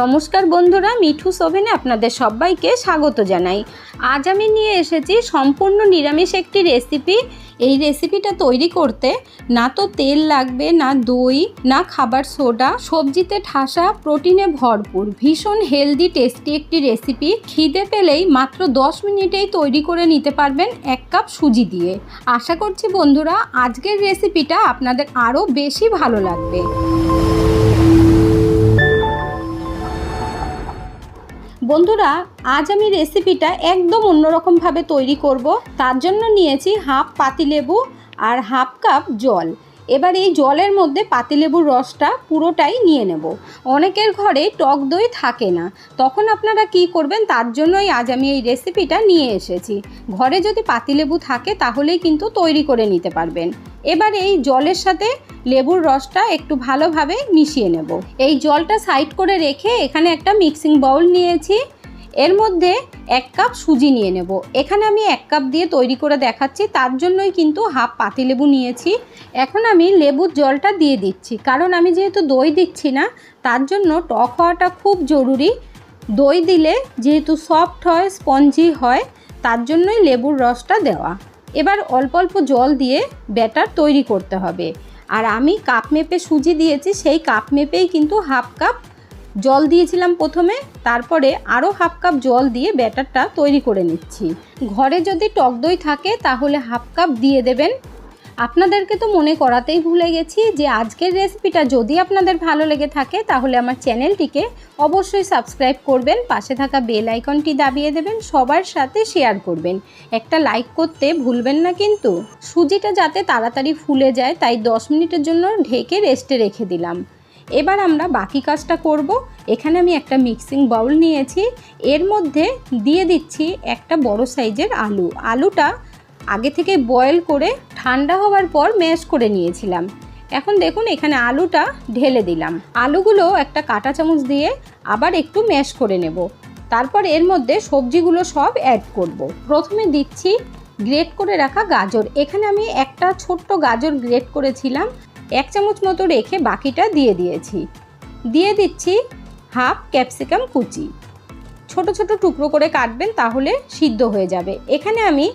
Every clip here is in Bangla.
নমস্কার বন্ধুরা, মিঠু সোভেনে আপনাদের সবাইকে স্বাগত জানাই। আজ আমি নিয়ে এসেছি সম্পূর্ণ নিরামিষ একটি রেসিপি। এই রেসিপিটা তৈরি করতে না তো তেল লাগবে, না দই, না খাবার সোডা, সবজিতে ঠাসা প্রোটিনে ভরপুর, ভীষণ হেলদি, টেস্টি একটি রেসিপি। খিদে পেলেই মাত্র 10 মিনিটেই তৈরি করে নিতে পারবেন এক কাপ সুজি দিয়ে। আশা করছি বন্ধুরা, আজকের রেসিপিটা আপনাদের আরও বেশি ভালো লাগবে। বন্ধুরা, আজ আমি রেসিপিটা একদম অন্যরকমভাবে তৈরি করব। তার জন্য নিয়েছি হাফ পাতিলেবু আর হাফ কাপ জল। এবার এই জলের মধ্যে পাতিলেবুর রসটা পুরোটাই নিয়ে নেব। অনেকের ঘরে টক দই থাকে না। তখন আপনারা কি করবেন, তার জন্যই আজ আমি এই রেসিপিটা নিয়ে এসেছি। ঘরে যদি পাতিলেবু থাকে, তাহলেই কিন্তু তৈরি করে নিতে পারবেন। এবার এই জলের সাথে লেবুর রসটা একটু ভালোভাবে মিশিয়ে নেব। এই জলটা সাইড করে রেখে এখানে একটা মিক্সিং বাউল নিয়েছি। এর মধ্যে এক কাপ সুজি নিয়ে নেব। এখানে আমি এক কাপ দিয়ে তৈরি করে দেখাচ্ছি, তার জন্যই কিন্তু হাফ পাতিলেবু নিয়েছি। এখন আমি লেবুর জলটা দিয়ে দিচ্ছি, কারণ আমি যেহেতু দই দিচ্ছি না, তার জন্য টক হওয়াটা খুব জরুরি। দই দিলে যেহেতু সফট হয়, স্পঞ্জি হয়, তার জন্যই লেবুর রসটা দেওয়া। এবার অল্প অল্প জল দিয়ে ব্যাটার তৈরি করতে হবে। আর আমি কাপ মেপে সুজি দিয়েছি, সেই কাপ মেপেই কিন্তু হাফ কাপ জল দিয়েছিলাম প্রথমে, তারপরে আরও হাফ কাপ জল দিয়ে ব্যাটারটা তৈরি করে নিচ্ছি। ঘরে যদি টক দই থাকে, তাহলে হাফ কাপ দিয়ে দেবেন। আপনাদেরকে তো মনে করাতেই ভুলে গেছি যে আজকের রেসিপিটা যদি আপনাদের ভালো লেগে থাকে, তাহলে আমার চ্যানেলটিকে অবশ্যই সাবস্ক্রাইব করবেন, পাশে থাকা বেল আইকনটি দাবিয়ে দেবেন, সবার সাথে শেয়ার করবেন। একটা লাইক করতে ভুলবেন না কিন্তু। সুজিটা যাতে তাড়াতাড়ি ফুলে যায়, তাই দশ মিনিটের জন্য ঢেকে রেস্টে রেখে দিলাম। এবার আমরা বাকি কাজটা করব। এখানে আমি একটা মিক্সিং বাউল নিয়েছি। এর মধ্যে দিয়ে দিচ্ছি একটা বড় সাইজের আলু। আলুটা আগে থেকে বয়েল করে ঠান্ডা হওয়ার পর ম্যাশ করে নিয়েছিলাম। এখন দেখুন এখানে আলুটা ঢেলে দিলাম। আলুগুলো একটা কাঁটা চামচ দিয়ে আবার একটু ম্যাশ করে নেব। তারপর এর মধ্যে সবজিগুলো সব অ্যাড করব। প্রথমে দিচ্ছি গ্রেট করে রাখা গাজর। এখানে আমি একটা ছোট্ট গাজর গ্রেট করেছিলাম। এক চামচ মতো রেখে বাকিটা দিয়ে দিয়েছি। দিয়ে দিচ্ছি হাফ ক্যাপসিকাম কুচি। ছোট ছোট টুকরো করে কাটবেন তাহলে সিদ্ধ হয়ে যাবে। এখানে আমি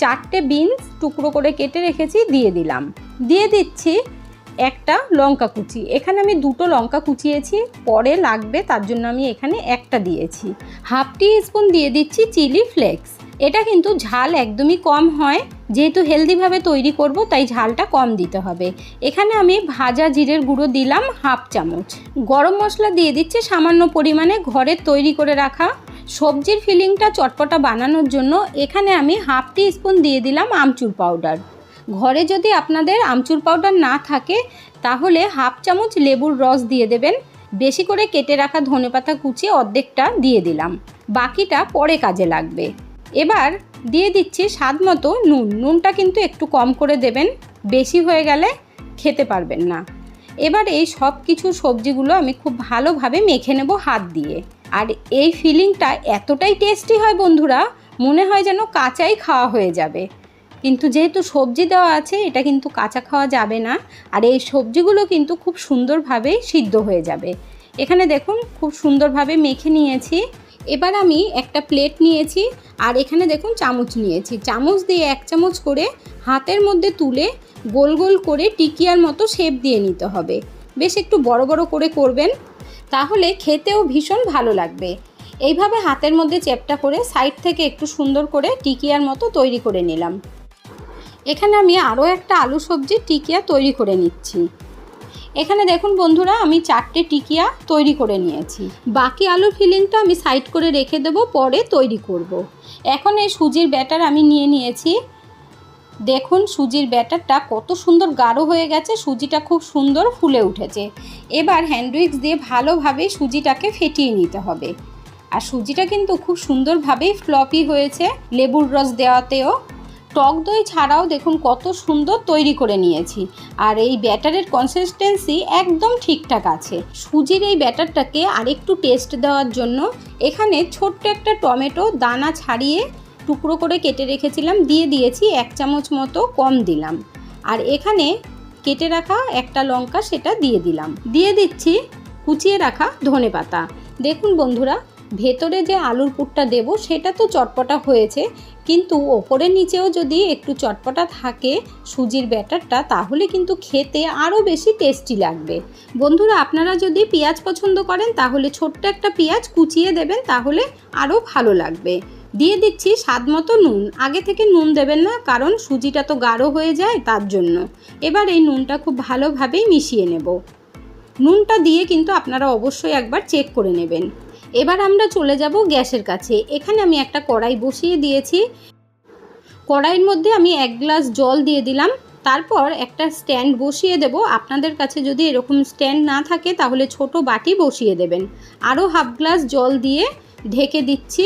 চারটে বিনস টুকরো করে কেটে রেখেছি, দিয়ে দিলাম। দিয়ে দিচ্ছি একটা লঙ্কা কুচি। এখানে আমি দুটো লঙ্কা কুচিয়েছি, পরে লাগবে তার জন্য আমি এখানে একটা দিয়েছি। হাফ টি স্পুন দিয়ে দিচ্ছি চিলি ফ্লেক্স। এটা কিন্তু ঝাল একদমই কম হয় যেহেতু হেলদিভাবে তৈরি করব, তাই ঝালটা কম দিতে হবে। এখানে আমি ভাজা জিরের গুঁড়ো দিলাম হাফ চামচ। গরম মশলা দিয়ে দিচ্ছে সামান্য পরিমাণে ঘরে তৈরি করে রাখা। সবজির ফিলিংটা চটপটা বানানোর জন্য এখানে আমি হাফ টি স্পুন দিয়ে দিলাম আমচুর পাউডার। ঘরে যদি আপনাদের আমচুর পাউডার না থাকে, তাহলে হাফ চামচ লেবুর রস দিয়ে দেবেন। বেশি করে কেটে রাখা ধনেপাতা কুচিয়ে অর্ধেকটা দিয়ে দিলাম। বাকিটা পরে কাজে লাগবে। এবার দিয়ে দিচ্ছি স্বাদ মতো নুন। নুনটা কিন্তু একটু কম করে দেবেন, বেশি হয়ে গেলে খেতে পারবেন না। এবার এই সব কিছু সবজিগুলো আমি খুব ভালোভাবে মেখে নেব হাত দিয়ে। আর এই ফিলিংটা এতটাই টেস্টি হয় বন্ধুরা, মনে হয় যেন কাঁচাই খাওয়া হয়ে যাবে। কিন্তু যেহেতু সবজি দেওয়া আছে, এটা কিন্তু কাঁচা খাওয়া যাবে না। আর এই সবজিগুলো কিন্তু খুব সুন্দরভাবে সিদ্ধ হয়ে যাবে। এখানে দেখুন, খুব সুন্দরভাবে মেখে নিয়েছি। এবার আমি একটা প্লেট নিয়েছি, আর এখানে দেখুন চামচ নিয়েছি। চামচ দিয়ে এক চামচ করে হাতের মধ্যে তুলে গোল গোল করে টিকিয়ার মতো শেপ দিয়ে নিতে হবে। বেশ একটু বড় বড় করে করবেন, তাহলে খেতেও ভীষণ ভালো লাগবে। এইভাবে হাতের মধ্যে চেপটা করে সাইড থেকে একটু সুন্দর করে টিকিয়ার মতো তৈরি করে নিলাম। এখানে আমি আরও একটা আলু সবজি টিকিয়া তৈরি করে নিচ্ছি। এখানে দেখুন বন্ধুরা, আমি চারটে টিকিয়া তৈরি করে নিয়েছি। বাকি আলুর ফিলিংটা আমি সাইড করে রেখে দেব, পরে তৈরি করব। এখন এই সুজির ব্যাটার আমি নিয়ে নিয়েছি। দেখুন সুজির ব্যাটারটা কত সুন্দর গাঢ় হয়ে গেছে, সুজিটা খুব সুন্দর ফুলে উঠেছে। এবার হ্যান্ডউইক্স দিয়ে ভালোভাবে সুজিটাকে ফেটিয়ে নিতে হবে। আর সুজিটা কিন্তু খুব সুন্দরভাবেই ফ্লপি হয়েছে লেবুর রস দেওয়াতেও। টক দই ছাড়াও দেখুন কত সুন্দর তৈরি করে নিয়েছি। আর এই ব্যাটারের কনসিস্টেন্সি একদম ঠিকঠাক আছে। সুজির এই ব্যাটারটাকে আরেকটু টেস্ট দেওয়ার জন্য এখানে ছোট্ট একটা টমেটো দানা ছাড়িয়ে টুকরো করে কেটে রেখেছিলাম, দিয়ে দিয়েছি এক চামচ মতো কম দিলাম। আর এখানে কেটে রাখা একটা লঙ্কা সেটা দিয়ে দিলাম। দিয়ে দিচ্ছি কুচিয়ে রাখা ধনে পাতা দেখুন বন্ধুরা ভেতরে যে আলুর পুরটা দেব, সেটা তো চটপটা হয়েছে, কিন্তু ওপরে নিচেও যদি একটু চটপটা থাকে সুজির ব্যাটারটা, তাহলে কিন্তু খেতে আরও বেশি টেস্টি লাগবে। বন্ধুরা, আপনারা যদি পেঁয়াজ পছন্দ করেন, তাহলে ছোট্ট একটা পেঁয়াজ কুচিয়ে দেবেন, তাহলে আরও ভালো লাগবে। দিয়ে দিচ্ছি স্বাদ মতো নুন। আগে থেকে নুন দেবেন না, কারণ সুজিটা তো গাঢ় হয়ে যায়, তার জন্য। এবার এই নুনটা খুব ভালোভাবেই মিশিয়ে নেব। নুনটা দিয়ে কিন্তু আপনারা অবশ্যই একবার চেক করে নেবেন। এবার আমরা চলে যাব গ্যাসের কাছে। এখানে আমি একটা কড়াই বসিয়ে দিয়েছি। কড়াইয়ের মধ্যে আমি এক গ্লাস জল দিয়ে দিলাম। তারপর একটা স্ট্যান্ড বসিয়ে দেব। আপনাদের কাছে যদি এরকম স্ট্যান্ড না থাকে, তাহলে ছোট বাটি বসিয়ে দেবেন। আরও হাফ গ্লাস জল দিয়ে ঢেকে দিচ্ছি।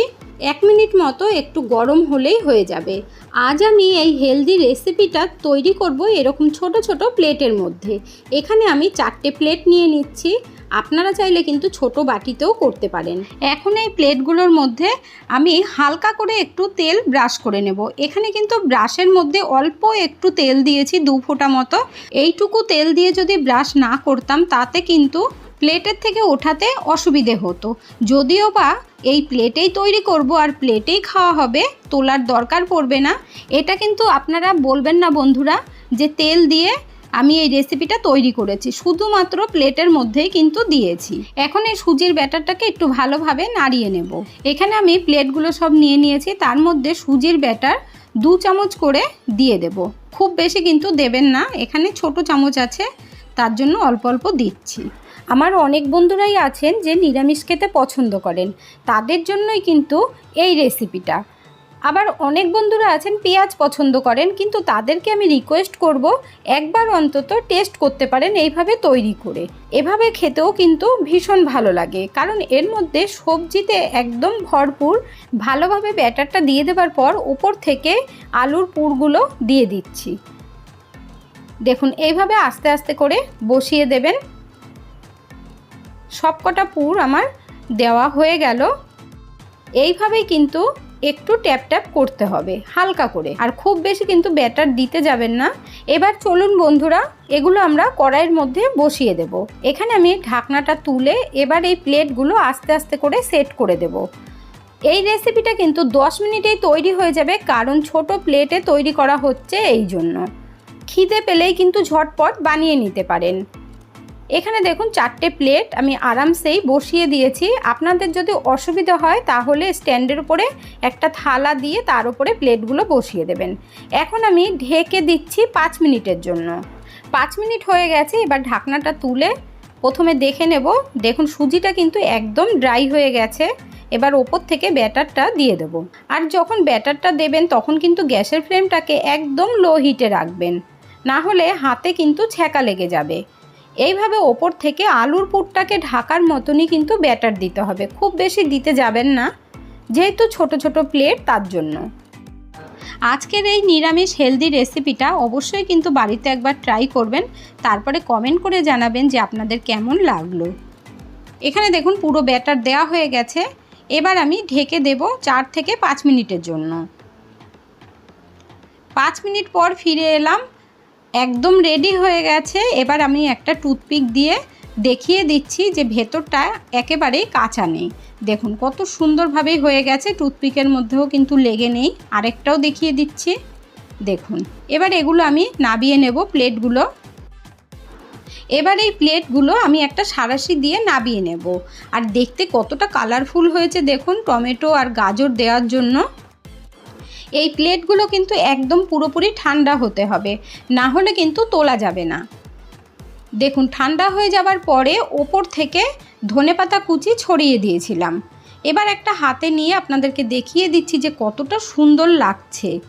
এক মিনিট মতো একটু গরম হলেই হয়ে যাবে। আজ আমি এই হেলদি রেসিপিটা তৈরি করব এরকম ছোট ছোট প্লেটের মধ্যে। এখানে আমি চারটে প্লেট নিয়ে নিচ্ছি। আপনারা চাইলে কিন্তু ছোট বাটিতেও করতে পারেন। এখন এই প্লেটগুলোর মধ্যে আমি হালকা করে একটু তেল ব্রাশ করে নেব। এখানে কিন্তু ব্রাশের মধ্যে অল্প একটু তেল দিয়েছি দু ফোঁটা মতো। এইটুকু তেল দিয়ে যদি ব্রাশ না করতাম, তাতে কিন্তু প্লেটের থেকে ওঠাতে অসুবিধে হতো। যদিও বা এই প্লেটেই তৈরি করব আর প্লেটেই খাওয়া হবে, তোলার দরকার পড়বে না। এটা কিন্তু আপনারা বলবেন না বন্ধুরা যে তেল দিয়ে আমি এই রেসিপিটা তৈরি করেছি। শুধুমাত্র প্লেটের মধ্যেই কিন্তু দিয়েছি। এখন এই সুজির ব্যাটারটাকে একটু ভালোভাবে নাড়িয়ে নেব। এখানে আমি প্লেটগুলো সব নিয়ে নিয়েছি। তার মধ্যে সুজির ব্যাটার দু চামচ করে দিয়ে দেব। খুব বেশি কিন্তু দেবেন না। এখানে ছোট চামচ আছে। তার জন্য অল্প অল্প দিচ্ছি। আমার অনেক বন্ধুরাই আছেন যে নিরামিষ খেতে পছন্দ করেন। তাদের জন্যই কিন্তু এই রেসিপিটা আবার অনেক বন্ধুরা আছেন পেঁয়াজ পছন্দ করেন, কিন্তু তাদেরকে আমি রিকোয়েস্ট করব একবার অন্তত টেস্ট করতে পারেন এইভাবে তৈরি করে। এভাবে খেতেও কিন্তু ভীষণ ভালো লাগে, কারণ এর মধ্যে সবজিতে একদম ভরপুর ভালোভাবে ব্যাটারটা দিয়ে দেওয়ার পর উপর থেকে আলুর পুরগুলো দিয়ে দিচ্ছি। দেখুন, এইভাবে আস্তে আস্তে করে বসিয়ে দেবেন। সবকটা পুর আমার দেওয়া হয়ে গেল। এইভাবেই কিন্তু একটু ট্যাপ ট্যাপ করতে হবে, হালকা করে। আর খুব বেশি কিন্তু ব্যাটার দিতে যাবেন না। এবার চলুন বন্ধুরা, এগুলো আমরা কড়াইয়ের মধ্যে বসিয়ে দেব। এখানে আমি ঢাকনাটা তুলে এবার এই প্লেটগুলো আস্তে আস্তে করে সেট করে দেব। এই রেসিপিটা কিন্তু 10 মিনিটেই তৈরি হয়ে যাবে, কারণ ছোট প্লেটে তৈরি করা হচ্ছে এই জন্য। খিদে পেলেই কিন্তু ঝটপট বানিয়ে নিতে পারেন। এখানে দেখুন চারটে প্লেট আমি আরামসেই বসিয়ে দিয়েছি। আপনাদের যদি অসুবিধা হয় তাহলে স্ট্যান্ডের উপরে একটা থালা দিয়ে তার উপরে প্লেটগুলো বসিয়ে দেবেন। এখন আমি ঢেকে দিচ্ছি পাঁচ মিনিটের জন্য। পাঁচ মিনিট হয়ে গেছে, এবার ঢাকনাটা তুলে প্রথমে দেখে নেব। দেখুন সুজিটা কিন্তু একদম ড্রাই হয়ে গেছে। এবার ওপর থেকে ব্যাটারটা দিয়ে দেব। আর যখন ব্যাটারটা দেবেন তখন কিন্তু গ্যাসের ফ্লেমটাকে একদম লো হিটে রাখবেন। না হলে হাতে কিন্তু ছ্যাঁকা লেগে যাবে। এইভাবে ওপর থেকে আলুর পুরটাকে ঢাকার মতনই কিন্তু ব্যাটার দিতে হবে। খুব বেশি দিতে যাবেন না, যেহেতু ছোট ছোট প্লেট তার জন্য। আজকের এই নিরামিষ হেলদি রেসিপিটা অবশ্যই কিন্তু বাড়িতে একবার ট্রাই করবেন, তারপরে কমেন্ট করে জানাবেন যে আপনাদের কেমন লাগল। এখানে দেখুন পুরো ব্যাটার দেওয়া হয়ে গেছে, এবার আমি ঢেকে দেব চার থেকে পাঁচ মিনিটের জন্য। পাঁচ মিনিট পর ফিরে এলাম একদম রেডি হয়ে গেছে। এবার আমি একটা টুথপিক দিয়ে দেখিয়ে দিচ্ছি যে ভেতরটা একেবারেই কাঁচা নেই। দেখুন, কত সুন্দরভাবেই হয়ে গেছে। টুথপিকের মধ্যেও কিন্তু লেগে নেই। আরেকটাও দেখিয়ে দিচ্ছি। দেখুন, এবার এগুলো আমি নাবিয়ে নেব প্লেটগুলো। এবার এই প্লেটগুলো আমি একটা সারাশি দিয়ে নাবিয়ে নেব। আর দেখতে কতটা কালারফুল হয়েছে দেখুন, টমেটো আর গাজর দেওয়ার জন্য। এই প্লেটগুলো কিন্তু একদম পুরোপুরি ঠান্ডা হতে হবে, না হলে কিন্তু তোলা যাবে না। দেখুন, ঠান্ডা হয়ে যাবার পরে ওপর থেকে ধনেপাতা কুচি ছড়িয়ে দিয়েছিলাম। এবার একটা হাতে নিয়ে আপনাদেরকে দেখিয়ে দিচ্ছি যে কতটা সুন্দর লাগছে।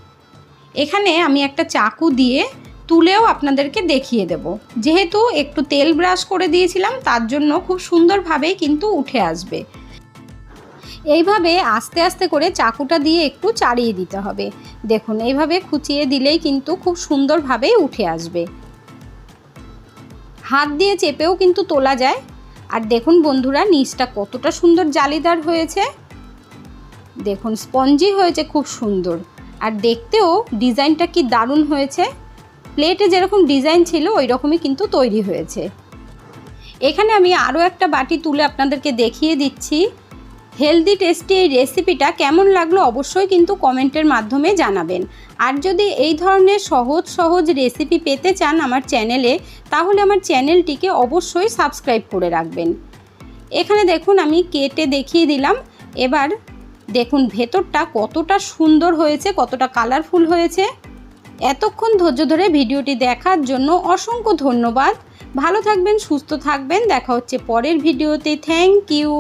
এখানে আমি একটা চাকু দিয়ে তুলেও আপনাদেরকে দেখিয়ে দেব। যেহেতু একটু তেল ব্রাশ করে দিয়েছিলাম, তার জন্য খুব সুন্দরভাবেই কিন্তু উঠে আসবে। এইভাবে আস্তে আস্তে করে চাকুটা দিয়ে একটু চাড়িয়ে দিতে হবে। দেখুন, এইভাবে খুঁচিয়ে দিলেই কিন্তু খুব সুন্দরভাবেই উঠে আসবে। হাত দিয়ে চেপেও কিন্তু তোলা যায়। আর দেখুন বন্ধুরা, নিচটা কতটা সুন্দর জালিদার হয়েছে। দেখুন, স্পঞ্জি হয়েছে খুব সুন্দর। আর দেখতেও ডিজাইনটা কি দারুণ হয়েছে। প্লেটে যেরকম ডিজাইন ছিল ওই রকমই কিন্তু তৈরি হয়েছে। এখানে আমি আরও একটা বাটি তুলে আপনাদেরকে দেখিয়ে দিচ্ছি। হেলদি টেস্টি এই রেসিপিটা কেমন লাগল অবশ্যই কিন্তু কমেন্টের মাধ্যমে জানাবেন। আর যদি এই ধরনের সহজ সহজ রেসিপি পেতে চান আমার চ্যানেলে, তাহলে আমার চ্যানেলটিকে অবশ্যই সাবস্ক্রাইব করে রাখবেন। এখানে দেখুন, আমি কেটে দেখিয়ে দিলাম। এবার দেখুন, ভেতরটা কতটা সুন্দর হয়েছে, কতটা কালারফুল হয়েছে। এতক্ষণ ধৈর্য ধরে ভিডিওটি দেখার জন্য অসংখ্য ধন্যবাদ। ভালো থাকবেন, সুস্থ থাকবেন। দেখা হচ্ছে পরের ভিডিওতে। Thank you